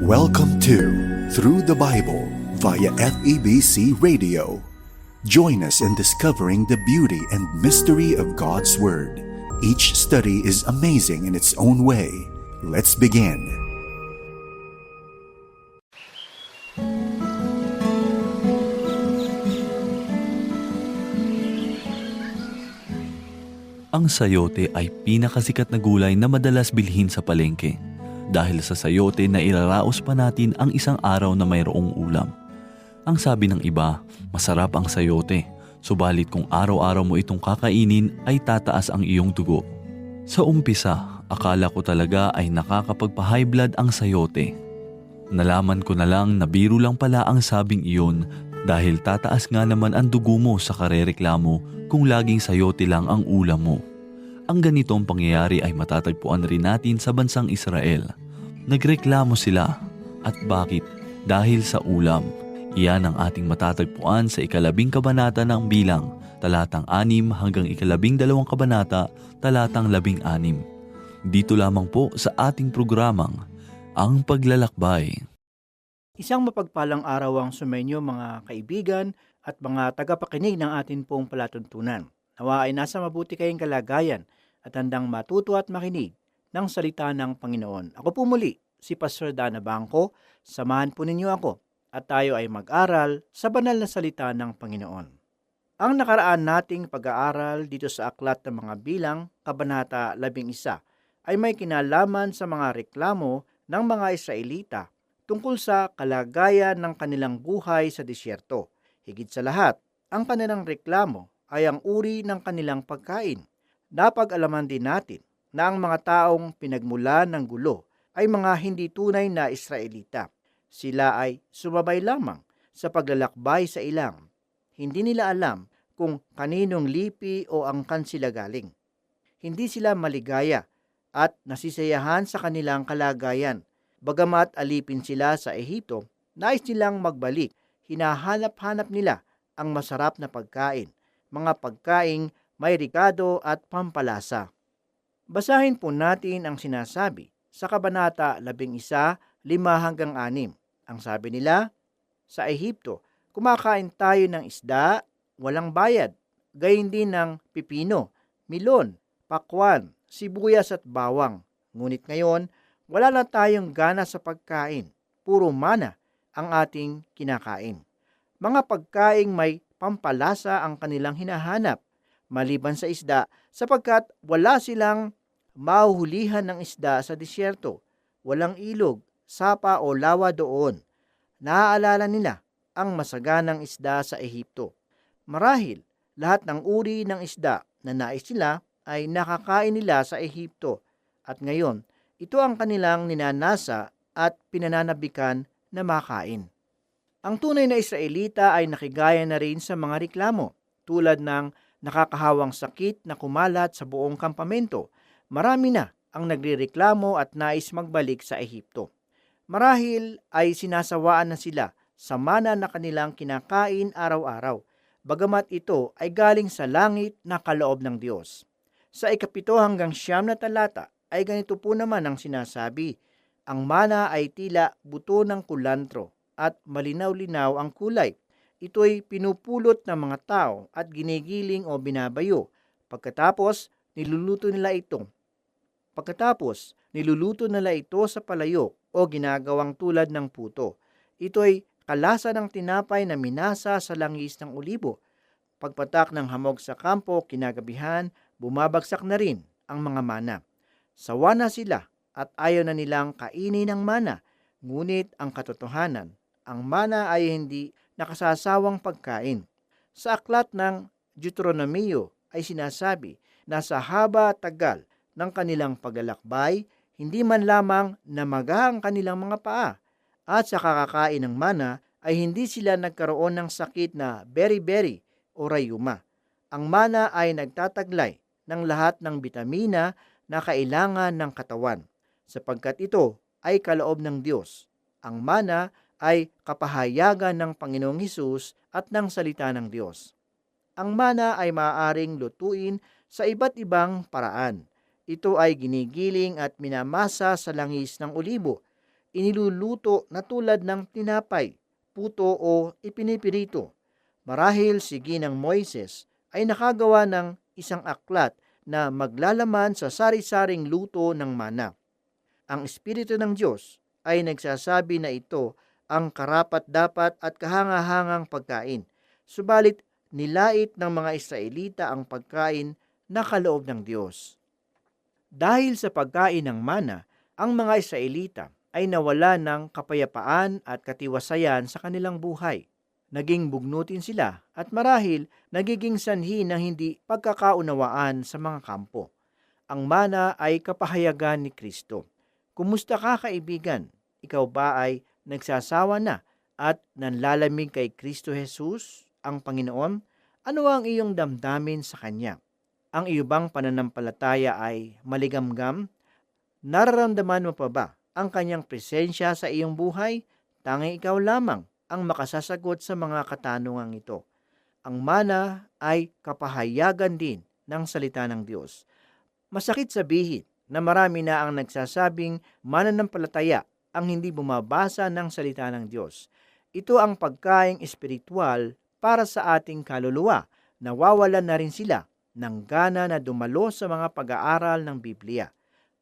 Welcome to Through the Bible via FEBC Radio. Join us in discovering the beauty and mystery of God's Word. Each study is amazing in its own way. Let's begin. Ang sayote ay pinakasikat na gulay na madalas bilhin sa palengke. Dahil sa sayote na iraraos pa natin ang isang araw na mayroong ulam. Ang sabi ng iba, masarap ang sayote, subalit kung araw-araw mo itong kakainin ay tataas ang iyong dugo. Sa umpisa, akala ko talaga ay nakakapagpa-high blood ang sayote. Nalaman ko na lang na biro lang pala ang sabing iyon dahil tataas nga naman ang dugo mo sa karereklamo kung laging sayote lang ang ulam mo. Ang ganitong pangyayari ay matatagpuan rin natin sa bansang Israel. Nagreklamo sila. At bakit? Dahil sa ulam. Iyan ang ating matatagpuan sa ikalabing kabanata ng bilang, talatang anim hanggang ikalabing dalawang kabanata, talatang labing anim. Dito lamang po sa ating programang, Ang Paglalakbay. Isang mapagpalang araw ang sumenyo mga kaibigan at mga tagapakinig ng atin pong palatuntunan. Nawa ay nasa mabuti kayong kalagayan at handang matuto at makinig ng salita ng Panginoon. Ako po muli, si Pastor Dana Bangko. Samahan po ninyo ako at tayo ay mag-aral sa banal na salita ng Panginoon. Ang nakaraan nating pag-aaral dito sa Aklat ng Mga Bilang, Kabanata 11, ay may kinalaman sa mga reklamo ng mga Israelita tungkol sa kalagayan ng kanilang buhay sa disyerto. Higit sa lahat, ang kanilang reklamo ay ang uri ng kanilang pagkain. Napag-alaman din natin na mga taong pinagmula ng gulo ay mga hindi tunay na Israelita. Sila ay sumabay lamang sa paglalakbay sa ilang. Hindi nila alam kung kaninong lipi o angkan sila galing. Hindi sila maligaya at nasisayahan sa kanilang kalagayan. Bagamat alipin sila sa Ehipto, nais nilang magbalik. Hinahanap-hanap nila ang masarap na pagkain, mga pagkaing may rikado at pampalasa. Basahin po natin ang sinasabi sa Kabanata 11, 5 hanggang 6. Ang sabi nila, sa Ehipto, kumakain tayo ng isda, walang bayad, gayon din ng pipino, milon, pakwan, sibuyas at bawang. Ngunit ngayon, wala na tayong gana sa pagkain, puro mana ang ating kinakain. Mga pagkaing may pampalasa ang kanilang hinahanap, maliban sa isda, sapagkat wala silang mahuhulihan ng isda sa disyerto. Walang ilog, sapa o lawa doon. Naaalala nila ang masaganang isda sa Ehipto. Marahil, lahat ng uri ng isda na nais nila ay nakakain nila sa Ehipto. At ngayon, ito ang kanilang ninanasa at pinananabikan na makain. Ang tunay na Israelita ay nakigaya na rin sa mga reklamo tulad ng nakakahawang sakit na kumalat sa buong kampamento. Marami na ang nagrereklamo at nais magbalik sa Ehipto. Marahil ay sinasawaan na sila sa mana na kanilang kinakain araw-araw, bagamat ito ay galing sa langit na kaloob ng Diyos. Sa ikapito hanggang siyam na talata ay ganito po naman ang sinasabi, ang mana ay tila buto ng kulantro at malinaw-linaw ang kulay. Ito'y pinupulot ng mga tao at ginigiling o binabayo. Pagkatapos, niluluto nila ito. Pagkatapos, niluluto nila ito sa palayok o ginagawang tulad ng puto. Ito'y kalasa ng tinapay na minasa sa langis ng ulibo. Pagpatak ng hamog sa kampo kinagabihan, bumabagsak na rin ang mga mana. Sawa na sila at ayaw na nilang kainin ng mana, ngunit ang katotohanan, ang mana ay hindi nakasasawang pagkain. Sa aklat ng Deuteronomio ay sinasabi na sa haba at tagal ng kanilang paglalakbay, hindi man lamang namaga ang kanilang mga paa at sa kakakain ng mana ay hindi sila nagkaroon ng sakit na beriberi o rayuma. Ang mana ay nagtataglay ng lahat ng bitamina na kailangan ng katawan sapagkat ito ay kaloob ng Diyos. Ang mana ay kapahayagan ng Panginoong Hesus at ng salita ng Diyos. Ang mana ay maaaring lutuin sa iba't ibang paraan. Ito ay ginigiling at minamasa sa langis ng olibo. iniluluto na tulad ng tinapay, puto o ipinipirito. Marahil si Ginang Moises ay nakagawa ng isang aklat na maglalaman sa sari-saring luto ng mana. Ang Espiritu ng Diyos ay nagsasabi na ito ang karapat-dapat at kahangahangang pagkain. Subalit nilait ng mga Israelita ang pagkain na kaloob ng Diyos. Dahil sa pagkain ng mana, ang mga Israelita ay nawala ng kapayapaan at katiwasayan sa kanilang buhay. Naging bugnutin sila at marahil nagiging sanhi ng hindi pagkakaunawaan sa mga kampo. Ang mana ay kapahayagan ni Kristo. Kumusta ka kaibigan? Ikaw ba ay nagsasawa na at nanlalamig kay Kristo Jesus, ang Panginoon? Ano ang iyong damdamin sa Kanya? Ang iyo pananampalataya ay maligamgam? Nararamdaman mo pa ba ang kanyang presensya sa iyong buhay? Tanging ikaw lamang ang makasasagot sa mga katanungang ito. Ang mana ay kapahayagan din ng salita ng Diyos. Masakit sabihin na marami na ang nagsasabing mananampalataya ang hindi bumabasa ng salita ng Diyos. Ito ang pagkaing espiritual para sa ating kaluluwa. Nawawalan na rin sila ng gana na dumalo sa mga pag-aaral ng Biblia.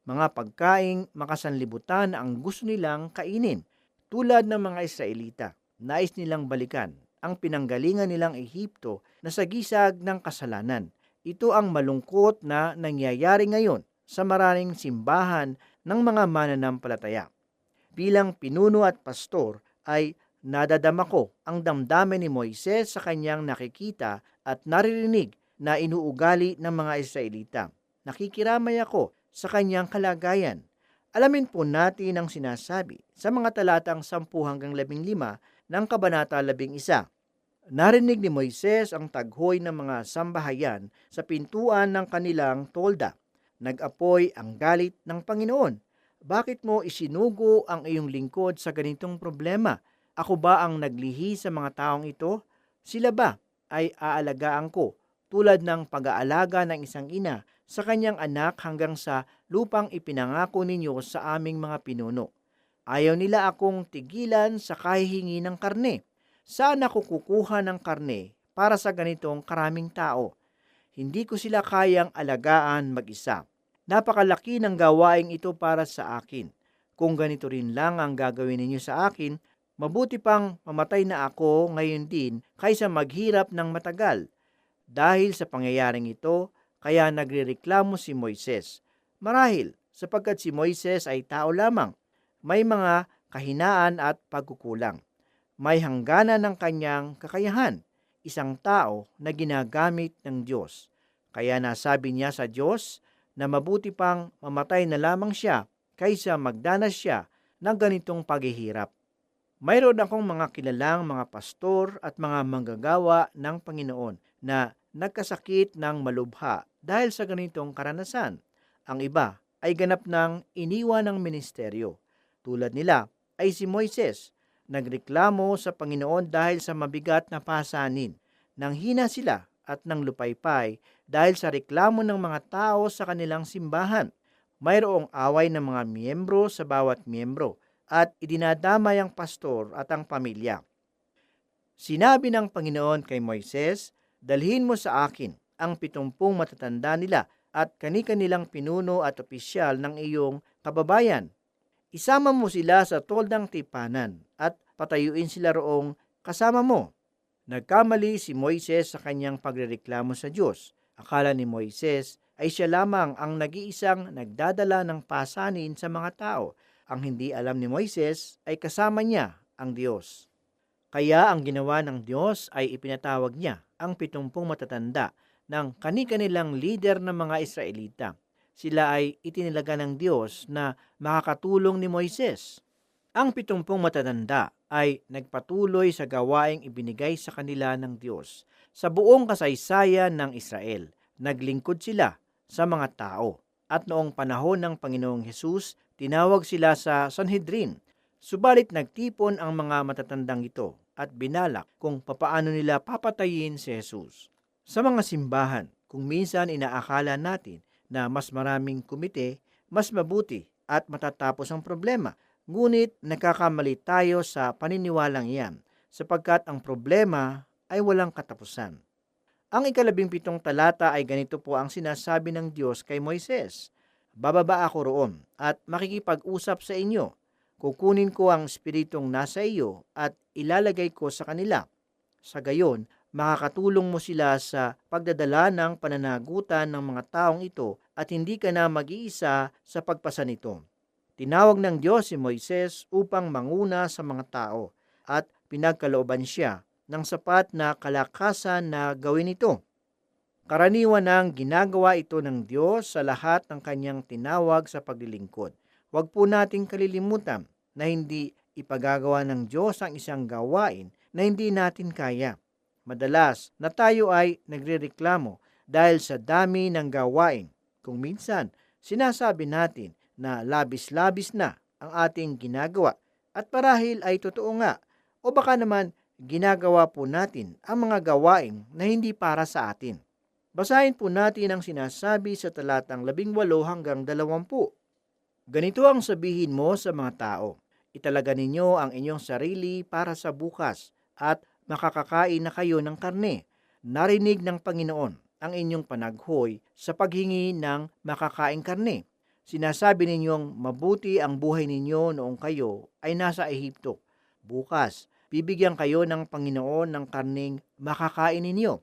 Mga pagkaing makasanlibutan ang gusto nilang kainin, tulad ng mga Israelita. Nais nilang balikan ang pinanggalingan nilang Ehipto na sa gisag ng kasalanan. Ito ang malungkot na nangyayari ngayon sa maraming simbahan ng mga mananampalataya. Bilang pinuno at pastor ay nadadama ko ang damdamin ni Moises sa kanyang nakikita at naririnig na inuugali ng mga Israelita. Nakikiramay ako sa kanyang kalagayan. Alamin po natin ang sinasabi sa mga talatang 10 hanggang 15 ng Kabanata 11. Narinig ni Moises ang taghoy ng mga sambahayan sa pintuan ng kanilang tolda. Nag-apoy ang galit ng Panginoon. Bakit mo isinugo ang iyong lingkod sa ganitong problema? Ako ba ang naglihi sa mga taong ito? Sila ba ay aalagaan ko tulad ng pag-aalaga ng isang ina sa kanyang anak hanggang sa lupang ipinangako ninyo sa aming mga pinuno. Ayaw nila akong tigilan sa kahihingi ng karne. Saan ako kukuha ng karne para sa ganitong karaming tao? Hindi ko sila kayang alagaan mag-isa. Napakalaki ng gawaing ito para sa akin. Kung ganito rin lang ang gagawin ninyo sa akin, mabuti pang mamatay na ako ngayon din kaysa maghirap ng matagal. Dahil sa pangyayaring ito, kaya nagrereklamo si Moises. Marahil, sapagkat si Moises ay tao lamang, may mga kahinaan at pagkukulang. May hangganan ng kanyang kakayahan, isang tao na ginagamit ng Diyos. Kaya nasabi niya sa Diyos na mabuti pang mamatay na lamang siya kaysa magdanas siya ng ganitong paghihirap. Mayroon akong mga kilalang mga pastor at mga manggagawa ng Panginoon na nagkasakit ng malubha dahil sa ganitong karanasan. Ang iba ay ganap ng iniwan ng ministeryo. Tulad nila ay si Moises, nagreklamo sa Panginoon dahil sa mabigat na pasanin. Nang hina sila at nang lupaypay dahil sa reklamo ng mga tao sa kanilang simbahan. Mayroong away ng mga miyembro sa bawat miyembro at idinadamay ang pastor at ang pamilya. Sinabi ng Panginoon kay Moises, Dalhin mo sa akin ang pitumpung matatanda nila at kani-kanilang pinuno at opisyal ng iyong kababayan. Isama mo sila sa toldang tipanan at patayuin sila roong kasama mo. Nagkamali si Moises sa kanyang pagrereklamo sa Diyos. Akala ni Moises ay siya lamang ang nag-iisang nagdadala ng pasanin sa mga tao. Ang hindi alam ni Moises ay kasama niya ang Diyos. Kaya ang ginawa ng Diyos ay ipinatawag niya ang pitumpong matatanda ng kani-kanilang lider ng mga Israelita. Sila ay itinilaga ng Diyos na makakatulong ni Moises. Ang pitumpong matatanda ay nagpatuloy sa gawaing ibinigay sa kanila ng Diyos. Sa buong kasaysayan ng Israel, naglingkod sila sa mga tao. At noong panahon ng Panginoong Hesus, tinawag sila sa Sanhedrin. Subalit nagtipon ang mga matatandang ito at binalak kung papaano nila papatayin si Jesus. Sa mga simbahan, kung minsan inaakala natin na mas maraming kumite, mas mabuti at matatapos ang problema. Ngunit nagkakamali tayo sa paniniwalang iyan sapagkat ang problema ay walang katapusan. Ang ikalabing pitong talata ay ganito po ang sinasabi ng Diyos kay Moises. Bababa ako roon at makikipag-usap sa inyo. Kukunin ko ang espiritong nasa iyo at ilalagay ko sa kanila. Sa gayon, makakatulong mo sila sa pagdadala ng pananagutan ng mga taong ito at hindi ka na mag-iisa sa pagpasa nito. Tinawag ng Diyos si Moises upang manguna sa mga tao at pinagkalooban siya ng sapat na kalakasan na gawin ito. Karaniwan ang ginagawa ito ng Diyos sa lahat ng kanyang tinawag sa paglilingkod. Huwag po nating kalilimutan na hindi ipagagawa ng Diyos ang isang gawain na hindi natin kaya. Madalas na tayo ay nagrereklamo dahil sa dami ng gawain. Kung minsan, sinasabi natin na labis-labis na ang ating ginagawa at parahil ay totoo nga o baka naman ginagawa po natin ang mga gawain na hindi para sa atin. Basahin po natin ang sinasabi sa talatang 18 hanggang 20. Ganito ang sabihin mo sa mga tao. Italaga ninyo ang inyong sarili para sa bukas at makakakain na kayo ng karne. Narinig ng Panginoon ang inyong panaghoy sa paghingi ng makakain karne. Sinasabi ninyong mabuti ang buhay ninyo noong kayo ay nasa Ehipto. Bukas, bibigyan kayo ng Panginoon ng karning makakain ninyo.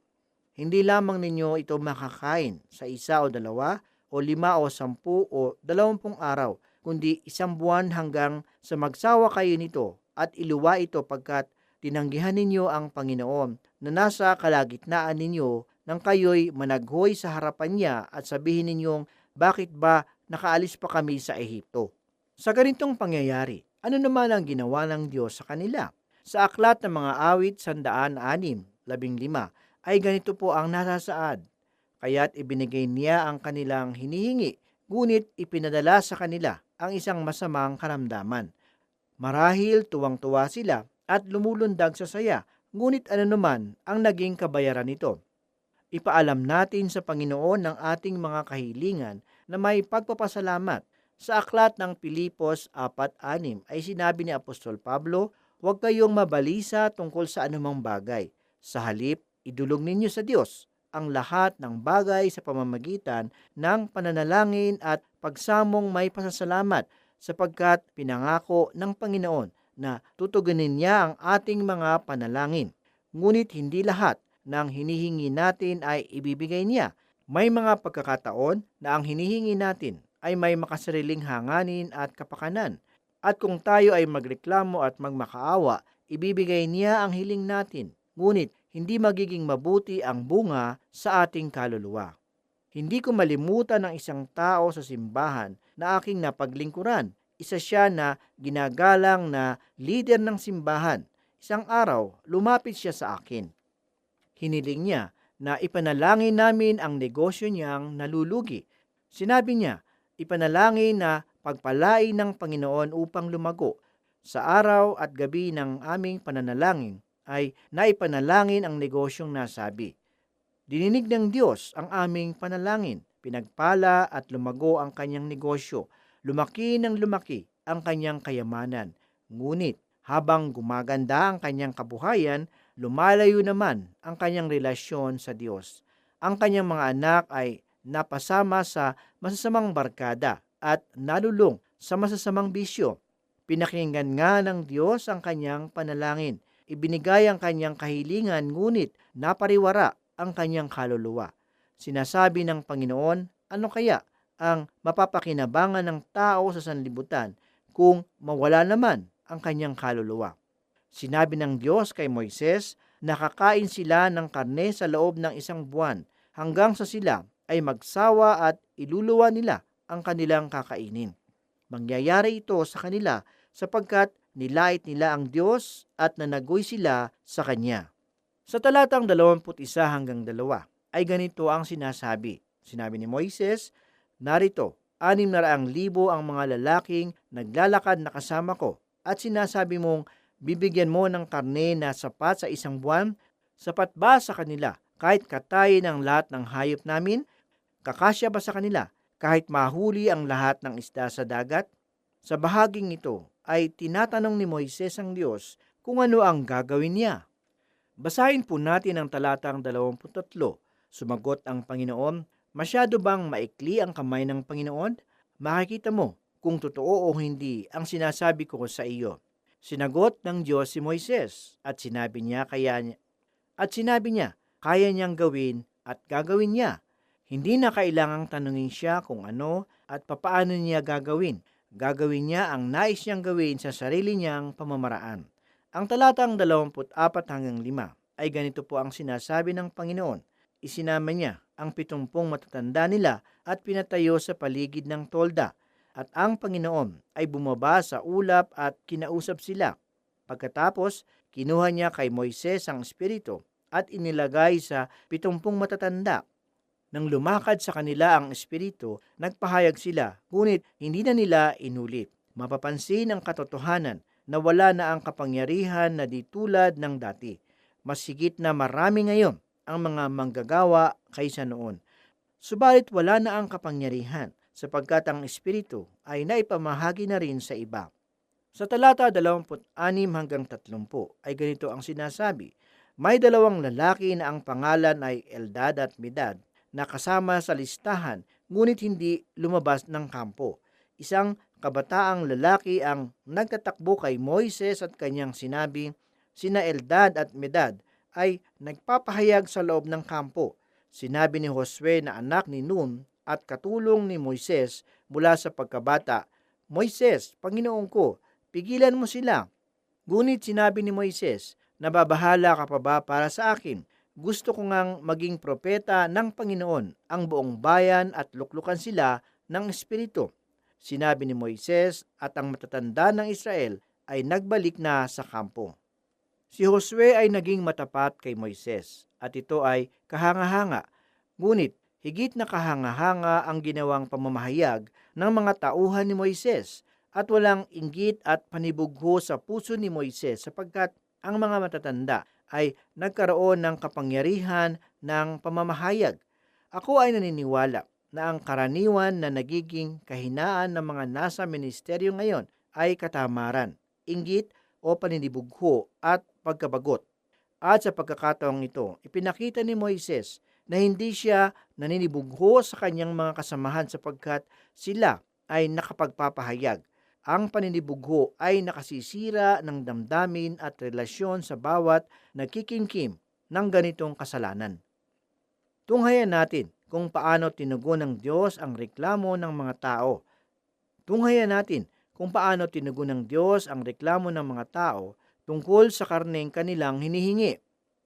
Hindi lamang ninyo ito makakain sa isa o dalawa o lima o sampu o dalawampung araw, kundi isang buwan hanggang sa magsawa kayo nito at iluwa ito pagkat tinanggihan ninyo ang Panginoon na nasa kalagitnaan ninyo nang kayo'y managhoy sa harapan niya at sabihin ninyong bakit ba nakaalis pa kami sa Ehipto. Sa ganitong pangyayari, ano naman ang ginawa ng Diyos sa kanila? Sa aklat ng mga awit sandaan anim, labing lima, ay ganito po ang nasasaad. Kaya't ibinigay niya ang kanilang hinihingi, ngunit ipinadala sa kanila ang isang masamang karamdaman. Marahil tuwang-tuwa sila at lumulundag sa saya, ngunit ano naman ang naging kabayaran nito? Ipaalam natin sa Panginoon ng ating mga kahilingan na may pagpapasalamat. Sa aklat ng Pilipos 4.6 ay sinabi ni Apostol Pablo, huwag kayong mabalisa tungkol sa anumang bagay. Sa halip, idulog ninyo sa Diyos ang lahat ng bagay sa pamamagitan ng pananalangin at pagsamong may pasasalamat sapagkat pinangako ng Panginoon na tutugunin niya ang ating mga panalangin. Ngunit hindi lahat ng hinihingi natin ay ibibigay niya. May mga pagkakataon na ang hinihingi natin ay may makasariling hanganin at kapakanan. At kung tayo ay magreklamo at magmakaawa, ibibigay niya ang hiling natin. Ngunit hindi magiging mabuti ang bunga sa ating kaluluwa. Hindi ko malimutan ang isang tao sa simbahan na aking napaglingkuran. Isa siya na ginagalang na leader ng simbahan. Isang araw, lumapit siya sa akin. Hiniling niya na ipanalangin namin ang negosyo niyang nalulugi. Sinabi niya, ipanalangin na pagpalain ng Panginoon upang lumago. Sa araw at gabi ng aming pananalangin ay naipanalangin ang negosyong nasabi. Dininig ng Diyos ang aming panalangin, pinagpala at lumago ang kanyang negosyo, lumaki ng lumaki ang kanyang kayamanan. Ngunit habang gumaganda ang kanyang kabuhayan, lumalayo naman ang kanyang relasyon sa Diyos. Ang kanyang mga anak ay napasama sa masasamang barkada at nalulong sa masasamang bisyo. Pinakinggan nga ng Diyos ang kanyang panalangin. Ibinigay ang kanyang kahilingan ngunit napariwara ang kanyang kaluluwa. Sinasabi ng Panginoon, ano kaya ang mapapakinabangan ng tao sa sanlibutan kung mawala naman ang kanyang kaluluwa? Sinabi ng Diyos kay Moises, nakakain sila ng karne sa loob ng isang buwan hanggang sa sila ay magsawa at iluluwa nila ang kanilang kakainin. Mangyayari ito sa kanila sapagkat nilait nila ang Diyos at nanagoy sila sa Kanya. Sa talatang 21 hanggang 2 ay ganito ang sinasabi. Sinabi ni Moises, Narito, anim na raang libo ang mga lalaking naglalakad na kasama ko at sinasabi mong bibigyan mo ng karne na sapat sa isang buwan, sapat ba sa kanila kahit katayin ang lahat ng hayop namin? Kakasya ba sa kanila kahit mahuli ang lahat ng isda sa dagat? Sa bahaging ito ay tinatanong ni Moises ang Diyos kung ano ang gagawin niya. Basahin po natin ang talatang 23. Sumagot ang Panginoon, Masyado bang maikli ang kamay ng Panginoon? Makikita mo kung totoo o hindi ang sinasabi ko sa iyo. Sinagot ng Diyos si Moises at sinabi niya kaya niya, at sinabi niya, kaya niyang gawin at gagawin niya. Hindi na kailangang tanungin siya kung ano at papaano niya gagawin. Gagawin niya ang nais niyang gawin sa sarili niyang pamamaraan. Ang talatang 24 hanggang 5 ay ganito po ang sinasabi ng Panginoon. Isinama niya ang pitumpong matatanda nila at pinatayo sa paligid ng tolda. At ang Panginoon ay bumaba sa ulap at kinausap sila. Pagkatapos, kinuha niya kay Moises ang espiritu at inilagay sa pitumpong matatanda. Nang lumakad sa kanila ang espiritu, nagpahayag sila, ngunit hindi na nila inulit. Mapapansin ang katotohanan na wala na ang kapangyarihan na di tulad ng dati. Mas higit na marami ngayon ang mga manggagawa kaysa noon. Subalit wala na ang kapangyarihan sapagkat ang Espiritu ay naipamahagi na rin sa iba. Sa talata 26 hanggang 30 ay ganito ang sinasabi, May dalawang lalaki na ang pangalan ay Eldad at Medad na kasama sa listahan ngunit hindi lumabas ng kampo. Isang kabataang lalaki ang nagtatakbo kay Moises at kanyang sinabi, Sina Eldad at Medad ay nagpapahayag sa loob ng kampo. Sinabi ni Josue na anak ni Nun at katulong ni Moises mula sa pagkabata, Moises, Panginoon ko, pigilan mo sila. Ngunit sinabi ni Moises, nababahala ka pa ba para sa akin? Gusto ko ngang maging propeta ng Panginoon ang buong bayan at luklukan sila ng Espiritu. Sinabi ni Moises at ang matatanda ng Israel ay nagbalik na sa kampo. Si Josue ay naging matapat kay Moises at ito ay kahanga-hanga. Ngunit higit na kahanga-hanga ang ginawang pamamahayag ng mga tauhan ni Moises at walang inggit at panibugho sa puso ni Moises sapagkat ang mga matatanda ay nagkaroon ng kapangyarihan ng pamamahayag. Ako ay naniniwala na ang karaniwan na nagiging kahinaan ng mga nasa ministeryo ngayon ay katamaran, inggit o paninibugho at pagkabagot. At sa pagkakataong ito, ipinakita ni Moises na hindi siya naninibugho sa kanyang mga kasamahan sapagkat sila ay nakapagpapahayag. Ang paninibugho ay nakasisira ng damdamin at relasyon sa bawat nagkikimkim ng ganitong kasalanan. Tunghayan natin kung paano tinugon ng Diyos ang reklamo ng mga tao. Tunghayan natin kung paano tinugon ng Diyos ang reklamo ng mga tao tungkol sa karneng kanilang hinihingi.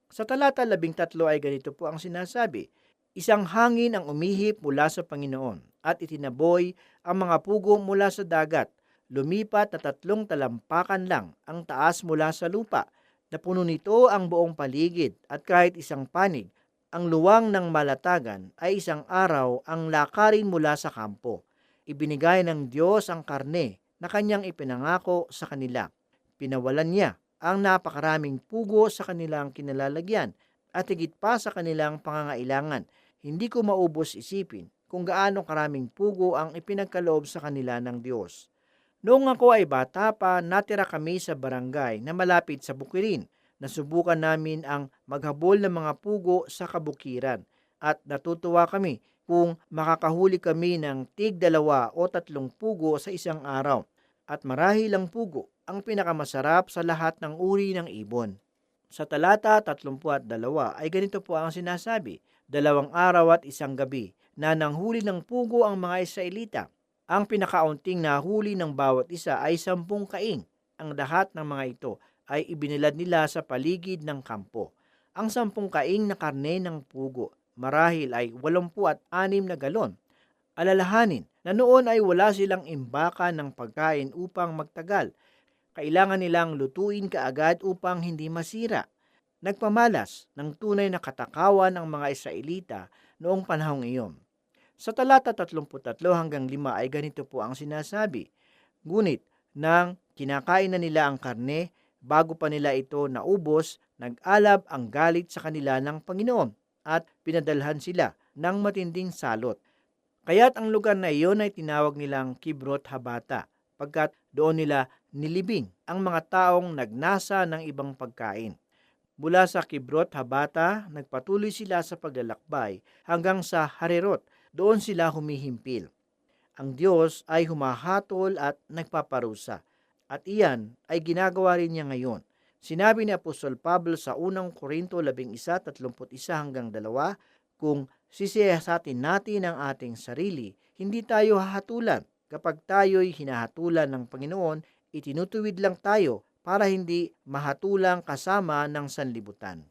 Sa talata 13 ay ganito po ang sinasabi, Isang hangin ang umihip mula sa Panginoon at itinaboy ang mga pugo mula sa dagat. Lumipat na tatlong talampakan lang ang taas mula sa lupa. Napuno nito ang buong paligid at kahit isang panig, ang luwang ng malatagan ay isang araw ang lakarin mula sa kampo. Ibinigay ng Diyos ang karne na kanyang ipinangako sa kanila. Pinawalan niya ang napakaraming pugo sa kanilang kinalalagyan at higit pa sa kanilang pangangailangan. Hindi ko maubos isipin kung gaano karaming pugo ang ipinagkaloob sa kanila ng Diyos. Noong ako ay bata pa, natira kami sa barangay na malapit sa bukirin. Nasubukan namin ang maghabol ng mga pugo sa kabukiran at natutuwa kami kung makakahuli kami ng tig dalawa o tatlong pugo sa isang araw. At marahil ang pugo ang pinakamasarap sa lahat ng uri ng ibon. Sa talata 32 ay ganito po ang sinasabi, dalawang araw at isang gabi na nanghuli ng pugo ang mga Israelita ang pinakaunting nahuli ng bawat isa ay sampung kaing. Ang lahat ng mga ito ay ibinilad nila sa paligid ng kampo. Ang sampung kaing na karne ng pugo marahil ay walumpu at anim na galon. Alalahanin na noon ay wala silang imbaka ng pagkain upang magtagal. Kailangan nilang lutuin kaagad upang hindi masira. Nagpamalas ng tunay na katakawan ang mga Israelita noong panahong iyon. Sa talata 33 hanggang 5 ay ganito po ang sinasabi. Ngunit nang kinakain na nila ang karne, bago pa nila ito naubos, nag-alab ang galit sa kanila ng Panginoon at pinadalhan sila ng matinding salot. Kaya't ang lugar na iyon ay tinawag nilang Kibrot Habata, pagkat doon nila nilibing ang mga taong nagnasa ng ibang pagkain. Mula sa Kibrot Habata, nagpatuloy sila sa paglalakbay hanggang sa Harerot, doon sila humihimpil. Ang Diyos ay humahatol at nagpaparusa, at iyan ay ginagawa rin niya ngayon. Sinabi ni Apostol Pablo sa unang Korinto 11.31 hanggang 2, kung sisiyasatin natin ang ating sarili, hindi tayo hahatulan. Kapag tayo'y hinahatulan ng Panginoon, itinutuwid lang tayo para hindi mahatulang kasama ng sanlibutan.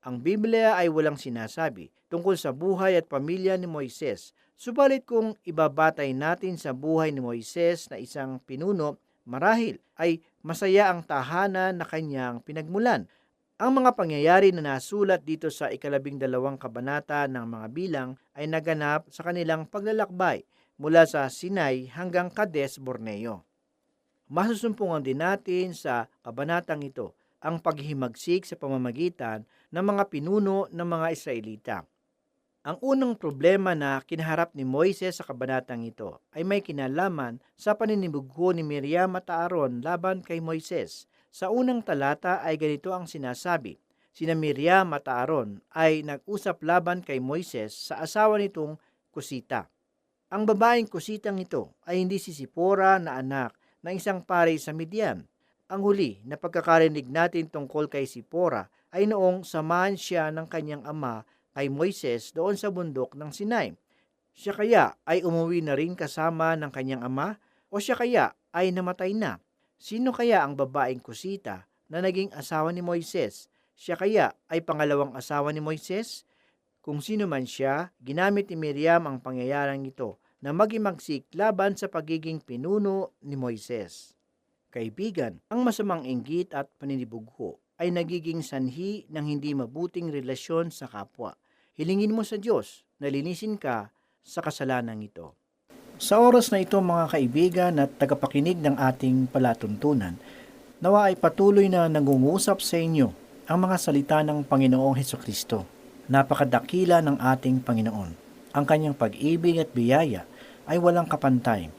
Ang Biblia ay walang sinasabi tungkol sa buhay at pamilya ni Moises. Subalit kung ibabatay natin sa buhay ni Moises na isang pinuno, marahil ay masaya ang tahanan na kanyang pinagmulan. Ang mga pangyayari na nasulat dito sa ikalabing dalawang kabanata ng mga bilang ay naganap sa kanilang paglalakbay mula sa Sinai hanggang Kades Borneo. Masusumpungan din natin sa kabanatang ito ang paghihimagsik sa pamamagitan ng mga pinuno ng mga Israelita. Ang unang problema na kinaharap ni Moises sa kabanatang ito ay may kinalaman sa paninibugho ni Miriam at Aaron laban kay Moises. Sa unang talata ay ganito ang sinasabi, Sina Miriam at Aaron ay nag-usap laban kay Moises sa asawa nitong Kusita. Ang babaeng Kusitang ito ay hindi si Sipora na anak ng isang pare sa Midian. Ang huli na pagkakarinig natin tungkol kay Sipora ay noong samahan siya ng kanyang ama kay Moises doon sa bundok ng Sinai. Siya kaya ay umuwi na rin kasama ng kanyang ama o siya kaya ay namatay na? Sino kaya ang babaeng kusita na naging asawa ni Moises? Siya kaya ay pangalawang asawa ni Moises? Kung sino man siya, ginamit ni Miriam ang pangyayarang ito na magimagsik laban sa pagiging pinuno ni Moises. Kaibigan, ang masamang inggit at paninibugho ay nagiging sanhi ng hindi mabuting relasyon sa kapwa. Hilingin mo sa Diyos na linisin ka sa kasalanan ito. Sa oras na ito mga kaibigan at tagapakinig ng ating palatuntunan, nawa ay patuloy na nangungusap sa inyo ang mga salita ng Panginoong Heso Kristo. Napakadakila ng ating Panginoon. Ang kanyang pag-ibig at biyaya ay walang kapantay.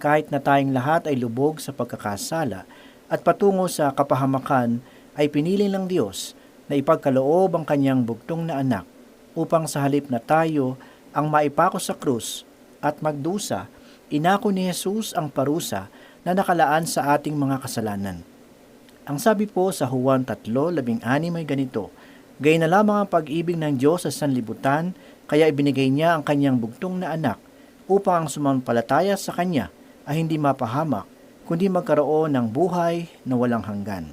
Kahit na tayong lahat ay lubog sa pagkakasala at patungo sa kapahamakan, ay pinili ng Diyos na ipagkaloob ang kanyang bugtong na anak upang sa halip na tayo ang maipako sa krus at magdusa, inako ni Jesus ang parusa na nakalaan sa ating mga kasalanan. Ang sabi po sa Juan 3:16 ay ganito, Gay na lamang ang pag-ibig ng Diyos sa sanlibutan, kaya ibinigay niya ang kanyang bugtong na anak upang ang sumampalataya sa kanya ay hindi mapahamak, kundi magkaroon ng buhay na walang hanggan.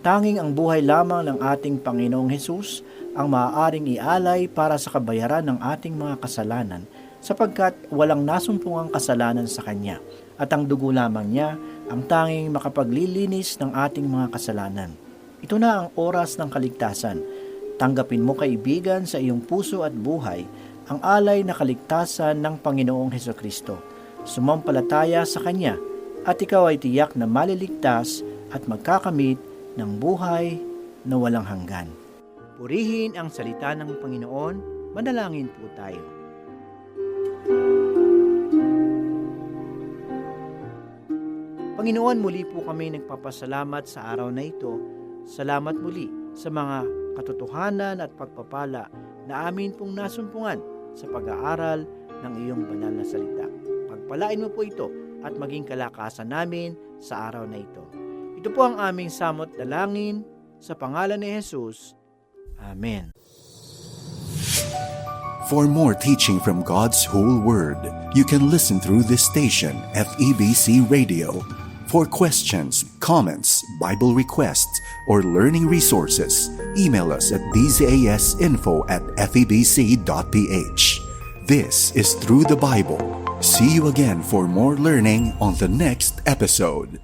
Tanging ang buhay lamang ng ating Panginoong Hesus ang maaaring ialay para sa kabayaran ng ating mga kasalanan sapagkat walang nasumpungang kasalanan sa Kanya at ang dugo lamang niya ang tanging makapaglilinis ng ating mga kasalanan. Ito na ang oras ng kaligtasan. Tanggapin mo kaibigan sa iyong puso at buhay ang alay na kaligtasan ng Panginoong Heso Kristo. Sumampalataya sa Kanya at ikaw ay tiyak na maliligtas at magkakamit ng buhay na walang hanggan. Purihin ang salita ng Panginoon, manalangin po tayo. Panginoon, muli po kami nagpapasalamat sa araw na ito. Salamat muli sa mga katotohanan at pagpapala na amin pong nasumpungan sa pag-aaral ng iyong banal na salita. Pagpalain mo po ito at maging kalakasan namin sa araw na ito. Ito po ang aming samot dalangin sa pangalan ni Jesus. Amen. For more teaching from God's whole word, you can listen through this station, FEBC Radio. For questions, comments, Bible requests, or learning resources, email us at dzasinfo at febc.ph. This is Through the Bible. See you again for more learning on the next episode.